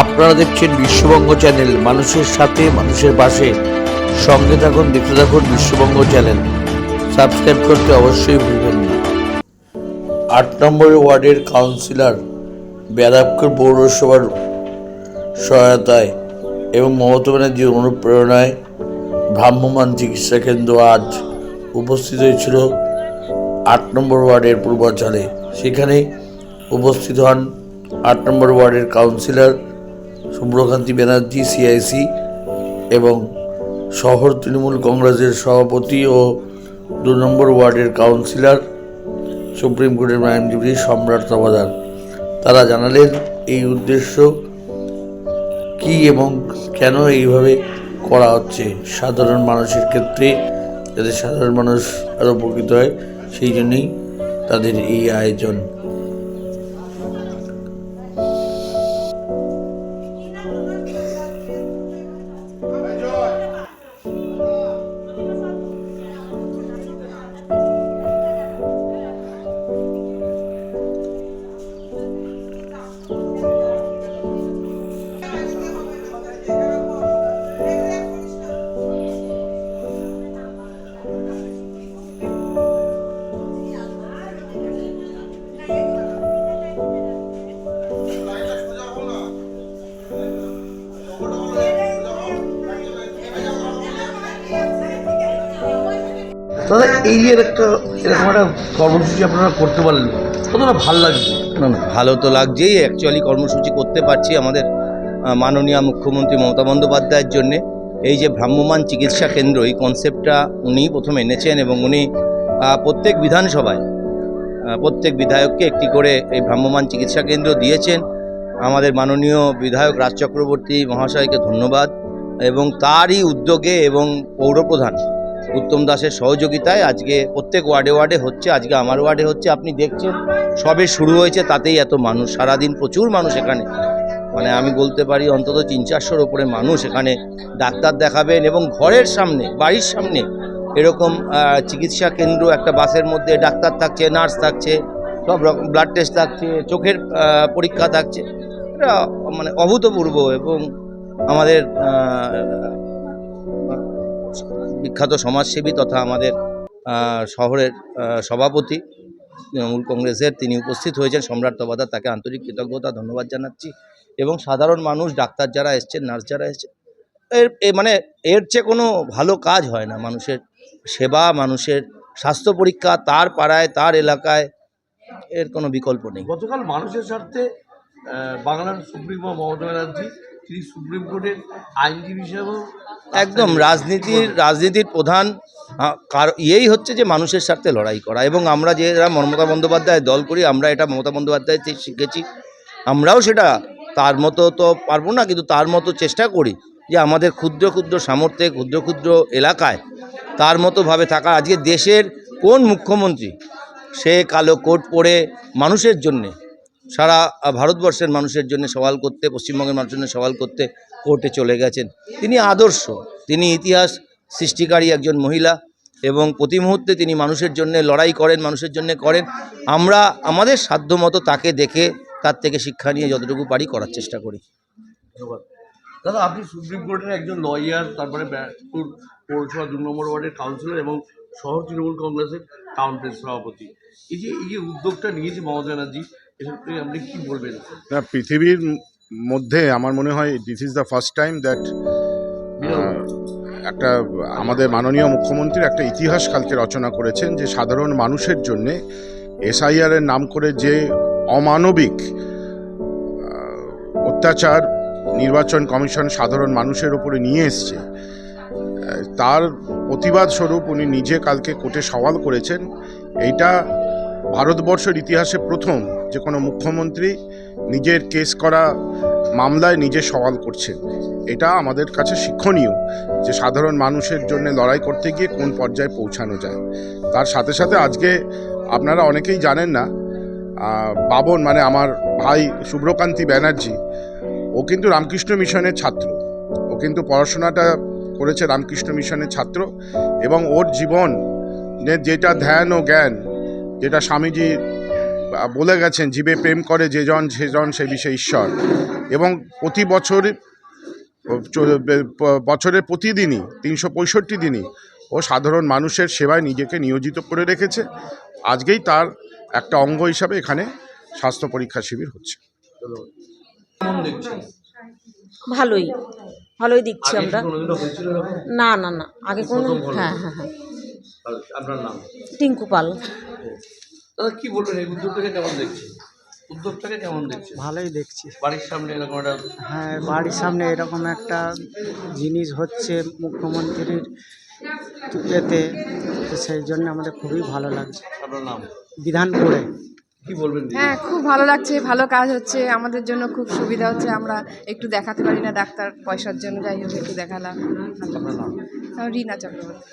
আপনারা দেখছেন বিশ্ববঙ্গ চ্যানেল। মানুষের সাথে, মানুষের পাশে। সঙ্গে থাকুন, দেখতে থাকুন বিশ্ববঙ্গ চ্যানেল। সাবস্ক্রাইব করতে অবশ্যই ভুলবেন না। আট নম্বর ওয়ার্ডের কাউন্সিলর ব্যারাবপুর পৌরসভার সহায়তায় এবং মমতা ব্যানার্জির অনুপ্রেরণায় ভ্রাম্যমাণ চিকিৎসা কেন্দ্র আজ উপস্থিত হয়েছিল আট নম্বর ওয়ার্ডের পূর্বাঞ্চলে। সেখানে উপস্থিত হন আট নম্বর ওয়ার্ডের কাউন্সিলর শুভ্রকান্তি ব্যানার্জি সিআইসি এবং শহর তৃণমূল কংগ্রেসের সভাপতি ও দু নম্বর ওয়ার্ডের কাউন্সিলর, সুপ্রিম কোর্টের আইনজীবী সম্রাট তবাদার তারা জানালেন, এই উদ্দেশ্য কি এবং কেন এইভাবে করা হচ্ছে? সাধারণ মানুষের ক্ষেত্রে যাতে সাধারণ মানুষ আরও উপকৃত হয়, সেই জন্যই তাদের এই আয়োজন। দাদা, এই যে একটা এরকম একটা কর্মসূচি আপনারা করতে পারলেন, কতটা ভালো লাগছে? না না, ভালো তো লাগছেই। অ্যাকচুয়ালি কর্মসূচি করতে পারছি আমাদের মাননীয় মুখ্যমন্ত্রী মমতা বন্দ্যোপাধ্যায়ের জন্যে। এই যে ভ্রাম্যমান চিকিৎসা কেন্দ্র, এই কনসেপ্টটা উনি প্রথম এনেছেন এবং উনি প্রত্যেক বিধানসভায় প্রত্যেক বিধায়ককে একটি করে এই ভ্রাম্যমান চিকিৎসা কেন্দ্র দিয়েছেন। আমাদের মাননীয় বিধায়ক রাজ চক্রবর্তী মহাশয়কে ধন্যবাদ এবং তারই উদ্যোগে এবং পৌরপ্রধান উত্তম দাসের সহযোগিতায় আজকে প্রত্যেক ওয়ার্ডে ওয়ার্ডে হচ্ছে, আজকে আমার ওয়ার্ডে হচ্ছে, আপনি দেখছেন, সবে শুরু হয়েছে, তাতেই এত মানুষ, সারাদিন প্রচুর মানুষ এখানে। মানে আমি বলতে পারি, অন্তত তিন চারশোর ওপরে মানুষ এখানে ডাক্তার দেখাবেন এবং ঘরের সামনে, বাড়ির সামনে এরকম চিকিৎসা কেন্দ্র, একটা বাসের মধ্যে ডাক্তার থাকছে, নার্স থাকছে, সব রকম ব্লাড টেস্ট থাকছে, চোখের পরীক্ষা থাকছে। এটা মানে অভূতপূর্ব এবং আমাদের বিখ্যাত সমাজসেবী তথা আমাদের শহরের সভাপতি, তৃণমূল কংগ্রেসের তিনি উপস্থিত হয়েছেন, সম্রাট তবাদার তাকে আন্তরিক কৃতজ্ঞতা, ধন্যবাদ জানাচ্ছি। এবং সাধারণ মানুষ, ডাক্তার যারা এসছেন, নার্স যারা এসছেন, এর মানে এর চেয়ে কোনো ভালো কাজ হয় না। মানুষের সেবা, মানুষের স্বাস্থ্য পরীক্ষা, তার পাড়ায়, তার এলাকায় এর কোনো বিকল্প নেই। গতকাল মানুষের স্বার্থে বাংলার সুপ্রিম মমতা ব্যানার্জি তিনি সুপ্রিম কোর্টের আইনজীবী হিসেবেও একদম রাজনীতির রাজনীতির প্রধান কার- ইয়েই হচ্ছে যে মানুষের স্বার্থে লড়াই করা। এবং আমরা যে যারা মমতা বন্দ্যোপাধ্যায় দল করি আমরা এটা মমতা বন্দ্যোপাধ্যায় থেকে শিখেছি। আমরাও সেটা তার মতো তো পারব না কিন্তু তার মতো চেষ্টা করি যে আমাদের ক্ষুদ্র ক্ষুদ্র সামর্থ্যে ক্ষুদ্র ক্ষুদ্র এলাকায় তার মতোভাবে থাকা। আজকে দেশের কোন মুখ্যমন্ত্রী সে কালো কোট পরে মানুষের জন্যে সারা ভারতবর্ষের মানুষের জন্য সওয়াল করতে, পশ্চিমবঙ্গের মানুষের জন্য সওয়াল করতে কোর্টে চলে গেছেন। তিনি আদর্শ, তিনি ইতিহাস সৃষ্টিকারী একজন মহিলা এবং প্রতি মুহূর্তে তিনি মানুষের জন্য লড়াই করেন, মানুষের জন্য করেন। আমরা, আমাদের সাধ্যমতো তাকে দেখে তার থেকে শিক্ষা নিয়ে যতটুকু পারি করার চেষ্টা করি। ধন্যবাদ। দাদা, আপনি সুপ্রিম কোর্টের একজন লয়ার, তারপরে ব্যারাকপুর পৌরসভা দু নম্বর ওয়ার্ডের কাউন্সিলর এবং শহর তৃণমূল কংগ্রেসের কাউন্সিল সভাপতি। এই যে এই যে উদ্যোগটা নিয়েছে মমতা ব্যানার্জি আপনি কি বলবেন? না পৃথিবীর মধ্যে আমার মনে হয় this is the first time that একটা আমাদের মাননীয় মুখ্যমন্ত্রী একটা ইতিহাস কালকে রচনা করেছেন যে সাধারণ মানুষের জন্যে এসআইআর এর নাম করে যে অমানবিক অত্যাচার নির্বাচন কমিশন সাধারণ মানুষের উপরে নিয়ে এসছে তার প্রতিবাদ স্বরূপ উনি নিজে কালকে কোর্টে সওয়াল করেছেন। এইটা ভারতবর্ষের ইতিহাসে প্রথম যে কোনো মুখ্যমন্ত্রী নিজের কেস করা মামলায় নিজে সওয়াল করছেন। এটা আমাদের কাছে শিক্ষণীয় যে সাধারণ মানুষের জন্য লড়াই করতে গিয়ে কোন পর্যায়ে পৌঁছানো যায়। তার সাথে সাথে আজকে আপনারা অনেকেই জানেন না বাবন মানে আমার ভাই শুভ্রকান্তি ব্যানার্জি, ও কিন্তু রামকৃষ্ণ মিশনের ছাত্র। ও কিন্তু পড়াশোনাটা করেছে রামকৃষ্ণ মিশনের ছাত্র এবং ওর জীবন যেটা ধ্যান ও জ্ঞান যেটা স্বামীজি বলে গেছেন জীবে প্রেম করে যে জন সেজন সে বিষয়ে ঈশ্বর। এবং প্রতি বছর বছরের প্রতিদিনই তিনশো পঁয়ষট্টি দিনই ও সাধারণ মানুষের সেবায় নিজেকে নিয়োজিত করে রেখেছে। আজকেই তার একটা অঙ্গ হিসাবে এখানে স্বাস্থ্য পরীক্ষা শিবির হচ্ছে। ভালোই ভালোই দিচ্ছি আমরা? না না না আগে কোনো হ্যাঁ হ্যাঁ হ্যাঁ। আপনার নাম? টিঙ্কু পাল। দাদা কি বলবেন? এই উদ্যোগটাকে কেমন দেখছেন? উদ্যোগটাকে কেমন দেখছেন? ভালোই দেখছি। বাড়ির সামনে এরকম একটা হ্যাঁ বাড়ির সামনে এরকম একটা জিনিস হচ্ছে মুখ্যমন্ত্রীর এতে তো সেই জন্য আমাদের খুবই ভালো লাগছে। আপনার নাম? বিধানপুরে। কি বলবেন হ্যাঁ খুব ভালো লাগছে ভালো কাজ হচ্ছে আমাদের জন্য খুব সুবিধা হচ্ছে আমরা একটু দেখাতে পারি না ডাক্তার পয়সার জন্য যাই হোক একটু দেখালাম। আপনার রিনা চক্রবর্তী।